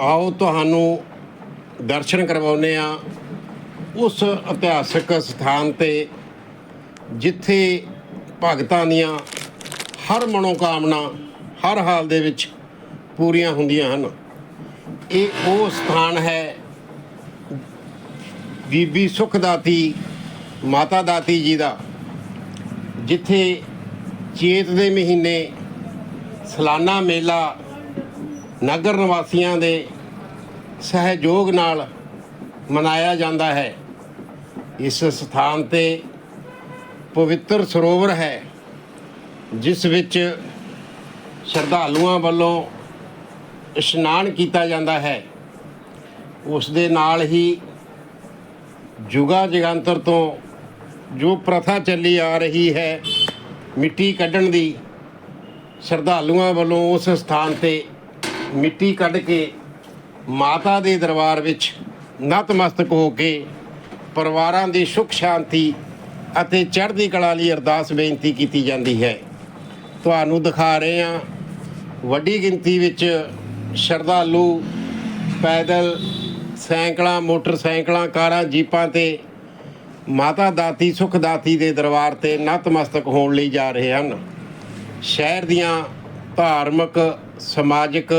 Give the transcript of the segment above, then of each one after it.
ਆਓ ਤੁਹਾਨੂੰ ਦਰਸ਼ਨ ਕਰਵਾਉਨੇ ਆ ਉਸ ਇਤਿਹਾਸਕ ਸਥਾਨ ਤੇ ਜਿੱਥੇ ਭਗਤਾਂ ਦੀਆਂ ਹਰ ਮਨੋਕਾਮਨਾ, ਹਰ ਹਾਲ ਦੇ ਵਿੱਚ ਪੂਰੀਆਂ ਹੁੰਦੀਆਂ ਹਨ। ਇਹ ਉਹ ਸਥਾਨ ਹੈ ਬੀਬੀ ਸੁਖਦਾਤੀ, ਮਾਤਾ ਦਾਤੀ ਜੀ ਦਾ, ਜਿੱਥੇ ਚੇਤ ਦੇ ਮਹੀਨੇ ਸਲਾਨਾ ਮੇਲਾ ਨਗਰ ਨਿਵਾਸੀਆਂ ਦੇ ਸਹਿਯੋਗ ਨਾਲ ਮਨਾਇਆ ਜਾਂਦਾ ਹੈ। ਇਸ ਸਥਾਨ ਤੇ ਪਵਿੱਤਰ ਸਰੋਵਰ ਹੈ, ਜਿਸ ਵਿੱਚ ਸ਼ਰਧਾਲੂਆਂ ਵੱਲੋਂ ਇਸ਼ਨਾਨ ਕੀਤਾ ਜਾਂਦਾ ਹੈ। ਉਸ ਦੇ ਨਾਲ ਹੀ ਜੁਗਾ ਜਗੰਤਰ ਤੋਂ ਜੋ ਪ੍ਰਥਾ ਚੱਲੀ ਆ ਰਹੀ ਹੈ, ਮਿੱਟੀ ਕੱਢਣ ਦੀ ਸ਼ਰਧਾਲੂਆਂ ਵੱਲੋਂ ਉਸ ਸਥਾਨ ਤੇ ਮਿੱਟੀ ਕੱਢ ਕੇ ਮਾਤਾ ਦੇ ਦਰਬਾਰ ਵਿੱਚ ਨਤਮਸਤਕ ਹੋ ਕੇ ਪਰਿਵਾਰਾਂ ਦੀ ਸੁਖ ਸ਼ਾਂਤੀ ਅਤੇ ਚੜ੍ਹਦੀ ਕਲਾ ਲਈ ਅਰਦਾਸ ਬੇਨਤੀ ਕੀਤੀ ਜਾਂਦੀ ਹੈ। ਤੁਹਾਨੂੰ ਦਿਖਾ ਰਹੇ ਹਾਂ ਵੱਡੀ ਗਿਣਤੀ ਵਿੱਚ ਸ਼ਰਧਾਲੂ ਪੈਦਲ ਸਾਈਕਲਾਂ ਮੋਟਰਸਾਈਕਲਾਂ, ਕਾਰਾਂ, ਜੀਪਾਂ ਤੇ ਮਾਤਾ ਦਾਤੀ, ਸੁਖ ਦਾਤੀ ਦੇ ਦਰਬਾਰ ਤੇ ਨਤਮਸਤਕ ਹੋਣ ਲਈ ਜਾ ਰਹੇ ਹਨ। ਸ਼ਹਿਰ ਦੀਆਂ ਧਾਰਮਿਕ ਸਮਾਜਿਕ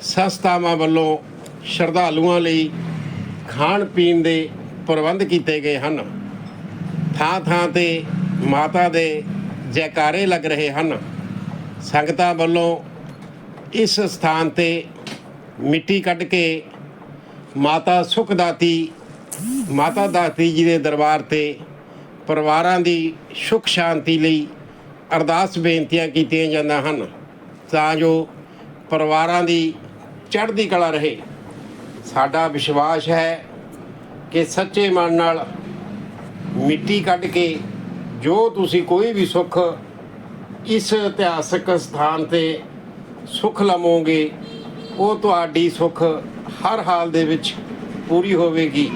ਸੰਸਥਾਵਾਂ ਵੱਲੋਂ ਸ਼ਰਧਾਲੂਆਂ ਲਈ ਖਾਣ ਪੀਣ ਦੇ ਪ੍ਰਬੰਧ ਕੀਤੇ ਗਏ ਹਨ। ਥਾਂ ਥਾਂ ਤੇ ਮਾਤਾ ਦੇ ਜੈਕਾਰੇ ਲੱਗ ਰਹੇ ਹਨ। ਸੰਗਤਾਂ ਵੱਲੋਂ ਇਸ ਸਥਾਨ ਤੇ ਮਿੱਟੀ ਕੱਢ ਕੇ ਮਾਤਾ ਸੁਖਦਾਤੀ, ਮਾਤਾ ਦਾਤੀ ਜੀ ਦੇ ਦਰਬਾਰ ਤੇ ਪਰਿਵਾਰਾਂ ਦੀ ਸੁਖ ਸ਼ਾਂਤੀ ਲਈ ਅਰਦਾਸ ਬੇਨਤੀਆਂ ਕੀਤੀਆਂ ਜਾਂਦੀਆਂ ਹਨ। ਤਾਂ ਜੋ ਪਰਿਵਾਰਾਂ ਦੀ ਚੜ੍ਹਦੀ ਕਲਾ ਰਹੇ। ਸਾਡਾ ਵਿਸ਼ਵਾਸ ਹੈ ਕਿ ਸੱਚੇ ਮਨ ਨਾਲ ਮਿੱਟੀ ਕੱਢ ਕੇ ਜੋ ਤੁਸੀਂ ਕੋਈ ਵੀ ਸੁੱਖ ਇਸ ਇਤਿਹਾਸਕ ਸਥਾਨ ਤੇ ਸੁੱਖ ਲਵੋਗੇ, ਉਹ ਤੁਹਾਡੀ ਸੁੱਖ ਹਰ ਹਾਲ ਦੇ ਵਿੱਚ ਪੂਰੀ ਹੋਵੇਗੀ।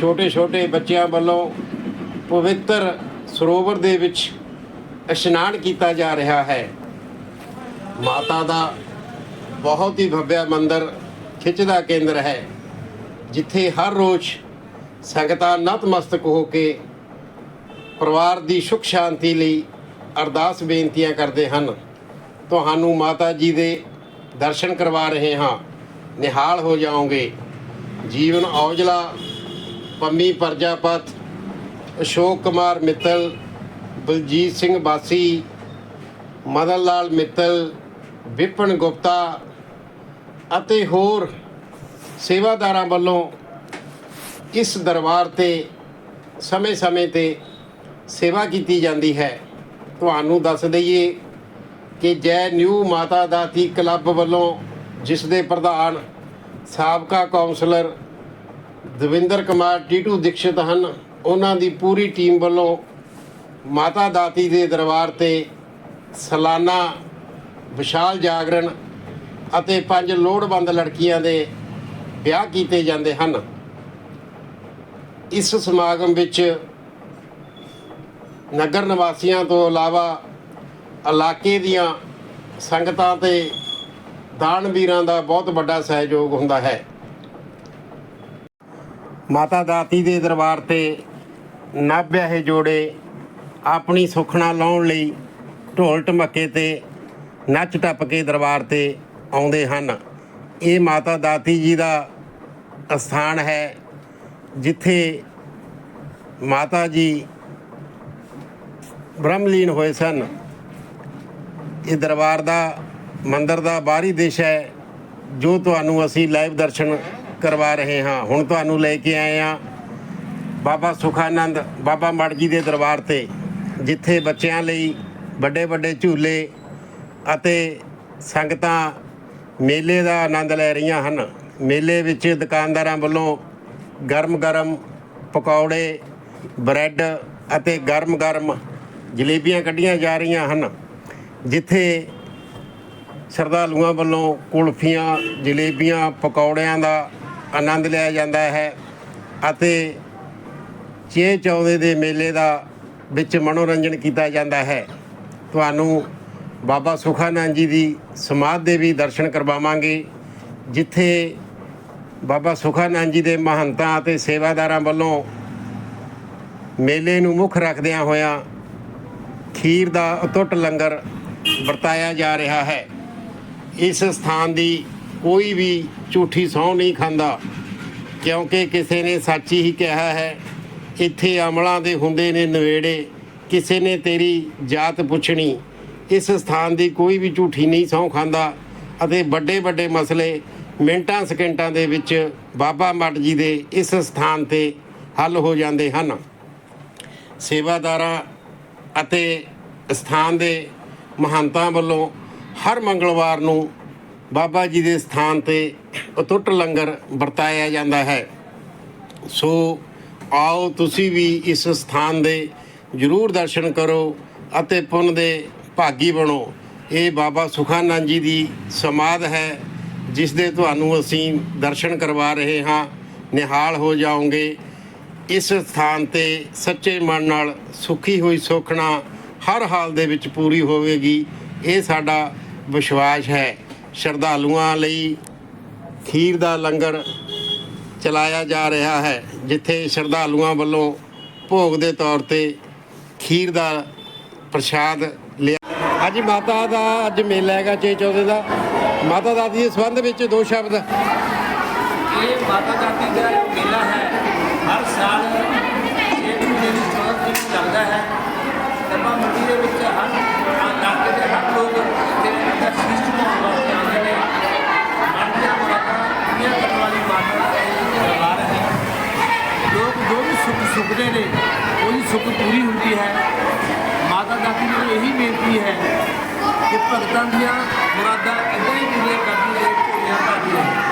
ਛੋਟੇ ਛੋਟੇ ਬੱਚਿਆਂ ਵੱਲੋਂ ਪਵਿੱਤਰ ਸਰੋਵਰ ਦੇ ਵਿੱਚ ਇਸ਼ਨਾਨ ਕੀਤਾ ਜਾ ਰਿਹਾ ਹੈ। ਮਾਤਾ ਦਾ ਬਹੁਤ ਹੀ ਭਵਿਆ ਮੰਦਿਰ ਖਿੱਚਦਾ ਕੇਂਦਰ ਹੈ, ਜਿੱਥੇ ਹਰ ਰੋਜ਼ ਸੰਗਤਾਂ ਨਤਮਸਤਕ ਹੋ ਕੇ ਪਰਿਵਾਰ ਦੀ ਸੁਖ ਸ਼ਾਂਤੀ ਲਈ ਅਰਦਾਸ ਬੇਨਤੀਆਂ ਕਰਦੇ ਹਨ। ਤੁਹਾਨੂੰ ਮਾਤਾ ਜੀ ਦੇ ਦਰਸ਼ਨ ਕਰਵਾ ਰਹੇ ਹਾਂ। ਨਿਹਾਲ ਹੋ ਜਾਓਗੇ। ਜੀਵਨ ਔਜਲਾ, ਪੰਮੀ ਪ੍ਰਜਾਪਤ, ਅਸ਼ੋਕ ਕੁਮਾਰ ਮਿੱਤਲ, ਬਲਜੀਤ ਸਿੰਘ ਬਾਸੀ, ਮਦਨ ਲਾਲ ਮਿੱਤਲ ਵਿਪਨ ਗੁਪਤਾ ਅਤੇ ਹੋਰ ਸੇਵਾਦਾਰਾਂ ਵੱਲੋਂ ਇਸ ਦਰਬਾਰ ਤੇ ਸਮੇਂ-ਸਮੇਂ ਤੇ ਸੇਵਾ ਕੀਤੀ ਜਾਂਦੀ ਹੈ। ਤੁਹਾਨੂੰ ਦੱਸ ਦਈਏ ਕਿ ਜੈ ਨਿਊ ਮਾਤਾ ਦਾਤੀ ਕਲੱਬ ਵੱਲੋਂ ਜਿਸ ਦੇ ਪ੍ਰਧਾਨ ਸਾਬਕਾ ਕਾਉਂਸਲਰ ਦਵਿੰਦਰ ਕੁਮਾਰ ਟੀਟੂ ਦੀਕਸ਼ਿਤ ਹਨ, ਉਹਨਾਂ ਦੀ ਪੂਰੀ ਟੀਮ ਵੱਲੋਂ ਮਾਤਾ ਦਾਤੀ ਦੇ ਦਰਬਾਰ ਤੇ ਸਾਲਾਨਾ ਵਿਸ਼ਾਲ ਜਾਗਰਣ ਅਤੇ ਪੰਜ ਲੋੜਵੰਦ ਲੜਕੀਆਂ ਦੇ ਵਿਆਹ ਕੀਤੇ ਜਾਂਦੇ ਹਨ। ਇਸ ਸਮਾਗਮ ਵਿੱਚ ਨਗਰ ਨਿਵਾਸੀਆਂ ਤੋਂ ਇਲਾਵਾ ਇਲਾਕੇ ਦੀਆਂ ਸੰਗਤਾਂ ਤੇ ਦਾਨਵੀਰਾਂ ਦਾ ਬਹੁਤ ਵੱਡਾ ਸਹਿਯੋਗ ਹੁੰਦਾ ਹੈ। ਮਾਤਾ ਦਾਤੀ ਦੇ ਦਰਬਾਰ ਤੇ ਨਵ ਵਿਆਹੇ ਜੋੜੇ ਆਪਣੀ ਸੁਖਣਾ ਲਾਉਣ ਲਈ ਢੋਲ ਢਮੱਕੇ ਤੇ ਨੱਚ ਟੱਪ ਕੇ ਦਰਬਾਰ ਤੇ ਆਉਂਦੇ ਹਨ। ਇਹ ਮਾਤਾ ਦਾਤੀ ਜੀ ਦਾ ਸਥਾਨ ਹੈ, ਜਿੱਥੇ ਮਾਤਾ ਜੀ ਬ੍ਰਹਮਲੀਨ ਹੋਏ ਸਨ। ਇਹ ਦਰਬਾਰ ਦਾ, ਮੰਦਰ ਦਾ ਬਾਹਰੀ ਦੇਸ਼ ਹੈ, ਜੋ ਤੁਹਾਨੂੰ ਅਸੀਂ ਲਾਈਵ ਦਰਸ਼ਨ ਕਰਵਾ ਰਹੇ ਹਾਂ। ਹੁਣ ਤੁਹਾਨੂੰ ਲੈ ਕੇ ਆਏ ਹਾਂ ਬਾਬਾ ਸੁਖਾਨੰਦ, ਬਾਬਾ ਮੜ ਜੀ ਦੇ ਦਰਬਾਰ ਤੇ, ਜਿੱਥੇ ਬੱਚਿਆਂ ਲਈ ਵੱਡੇ ਵੱਡੇ ਝੂਲੇ ਅਤੇ ਸੰਗਤਾਂ ਮੇਲੇ ਦਾ ਆਨੰਦ ਲੈ ਰਹੀਆਂ ਹਨ। ਮੇਲੇ ਵਿੱਚ ਦੁਕਾਨਦਾਰਾਂ ਵੱਲੋਂ ਗਰਮ-ਗਰਮ ਪਕੌੜੇ, ਬ੍ਰੈਡ ਅਤੇ ਗਰਮ-ਗਰਮ ਜਲੇਬੀਆਂ ਕੱਢੀਆਂ ਜਾ ਰਹੀਆਂ ਹਨ, ਜਿੱਥੇ ਸ਼ਰਧਾਲੂਆਂ ਵੱਲੋਂ ਕੁਲਫੀਆਂ, ਜਲੇਬੀਆਂ, ਪਕੌੜਿਆਂ ਦਾ ਆਨੰਦ ਲਿਆ ਜਾਂਦਾ ਹੈ ਅਤੇ ਚੇ ਚੌਦੇ ਦੇ ਮੇਲੇ ਦਾ ਵਿੱਚ ਮਨੋਰੰਜਨ ਕੀਤਾ ਜਾਂਦਾ ਹੈ। ਤੁਹਾਨੂੰ ਬਾਬਾ ਸੁਖਾਨੰਦ ਜੀ ਦੀ ਸਮਾਧ ਦੇ ਵੀ ਦਰਸ਼ਨ ਕਰਵਾਵਾਂਗੇ, ਜਿੱਥੇ ਬਾਬਾ ਸੁਖਾਨੰਦ ਜੀ ਦੇ ਮਹੰਤਾਂ ਅਤੇ ਸੇਵਾਦਾਰਾਂ ਵੱਲੋਂ ਮੇਲੇ ਨੂੰ ਮੁੱਖ ਰੱਖਦਿਆਂ ਹੋਇਆਂ ਖੀਰ ਦਾ ਅਟੁੱਟ ਲੰਗਰ ਵਰਤਾਇਆ ਜਾ ਰਿਹਾ ਹੈ। ਇਸ ਸਥਾਨ ਦੀ ਕੋਈ ਵੀ ਝੂਠੀ ਸਹੁੰ ਨਹੀਂ ਖਾਂਦਾ, ਕਿਉਂਕਿ ਕਿਸੇ ਨੇ ਸੱਚ ਹੀ ਕਿਹਾ ਹੈ, ਇੱਥੇ ਅਮਲਾਂ ਦੇ ਹੁੰਦੇ ਨੇ ਨਵੇੜੇ, ਕਿਸੇ ਨੇ ਤੇਰੀ ਜਾਤ ਪੁੱਛਣੀ। ਇਸ ਸਥਾਨ ਦੀ ਕੋਈ ਵੀ ਝੂਠੀ ਨਹੀਂ ਸਹੁੰ ਖਾਂਦਾ ਅਤੇ ਵੱਡੇ ਵੱਡੇ ਮਸਲੇ ਮਿੰਟਾਂ ਸਕਿੰਟਾਂ ਦੇ ਵਿੱਚ ਬਾਬਾ ਮੱਟ ਜੀ ਦੇ ਇਸ ਸਥਾਨ ਤੇ ਹੱਲ ਹੋ ਜਾਂਦੇ ਹਨ। ਸੇਵਾਦਾਰਾਂ ਅਤੇ ਸਥਾਨ ਦੇ ਮਹੰਤਾਂ ਵੱਲੋਂ ਹਰ ਮੰਗਲਵਾਰ ਨੂੰ ਬਾਬਾ ਜੀ ਦੇ ਸਥਾਨ ਤੇ ਅਟੁੱਟ ਲੰਗਰ ਵਰਤਾਇਆ ਜਾਂਦਾ ਹੈ। ਸੋ ਆਓ ਤੁਸੀਂ ਵੀ ਇਸ ਸਥਾਨ ਦੇ ਜਰੂਰ ਦਰਸ਼ਨ ਕਰੋ ਅਤੇ ਪੁੰਨ ਦੇ ਭਾਗੀ ਬਣੋ। ਇਹ ਬਾਬਾ ਸੁਖਾਨੰਦ ਜੀ ਦੀ ਸਮਾਧ ਹੈ, ਜਿਸ ਦੇ ਤੁਹਾਨੂੰ ਅਸੀਂ ਦਰਸ਼ਨ ਕਰਵਾ ਰਹੇ ਹਾਂ। ਨਿਹਾਲ ਹੋ ਜਾਓਗੇ। ਇਸ ਸਥਾਨ ਤੇ ਸੱਚੇ ਮਨ ਨਾਲ ਸੁਖੀ ਹੋਈ ਸੁਖਣਾ ਹਰ ਹਾਲ ਦੇ ਵਿੱਚ ਪੂਰੀ ਹੋਵੇਗੀ, ਇਹ ਸਾਡਾ ਵਿਸ਼ਵਾਸ ਹੈ। ਸ਼ਰਧਾਲੂਆਂ ਲਈ ਖੀਰ ਦਾ ਲੰਗਰ ਚਲਾਇਆ ਜਾ ਰਿਹਾ ਹੈ, ਜਿੱਥੇ ਸ਼ਰਧਾਲੂਆਂ ਵੱਲੋਂ ਭੋਗ ਦੇ ਤੌਰ ਤੇ ਖੀਰ ਦਾ ਪ੍ਰਸ਼ਾਦ ਲਿਆ। ਅੱਜ ਮਾਤਾ ਦਾ ਅੱਜ ਮੇਲਾ ਹੈਗਾ ਚੇ ਚੌਦੇ ਦਾ। ਮਾਤਾ ਦਾਦੀ ਦੇ ਸੰਬੰਧ ਵਿੱਚ ਦੋ ਸ਼ਬਦ। ਇਹ ਮਾਤਾ ਦਾਦੀ ਦਾ ਮੇਲਾ ਹੈ। ਹਰ ਸਾਲ ਛੇ ਮਹੀਨੇ ਦੀ ਚੌਥ ਦਿਨ ਲੱਗਦਾ ਹੈ। ਡੱਬਾ ਮੰਡੀ ਦੇ ਵਿੱਚ ਹਰ ਇਲਾਕੇ ਦੇ ਹਰ ਲੋਕ ਇੱਥੇ ਦਾ ਸ਼ੀਸ਼ ਝੁਕਾਉਣ ਵਾਸਤੇ ਆਉਂਦੇ ਨੇ। ਮਨ ਦੀਆਂ ਮੁਰਾਦਾਂ ਕਰਨ ਵਾਲੀ ਮਾਤਾ ਦਾ ਇਹ ਦਰਬਾਰ ਹੈ। ਲੋਕ ਜੋ ਵੀ ਸੁੱਖ ਸੁਖਦੇ ਨੇ, ਉਹਦੀ ਸੁੱਖ ਪੂਰੀ ਹੁੰਦੀ ਹੈ। ਦਾਦੀ ਨੂੰ ਇਹੀ ਬੇਨਤੀ ਹੈ ਕਿ ਭਗਤਾਂ ਦੀਆਂ ਮੁਰਾਦਾਂ ਇਦਾਂ ਹੀ ਪੂਰੀਆਂ ਕਰਦੀ ਰਹੇ ਭੋਲੀਆਂ ਭਾਦੀਆਂ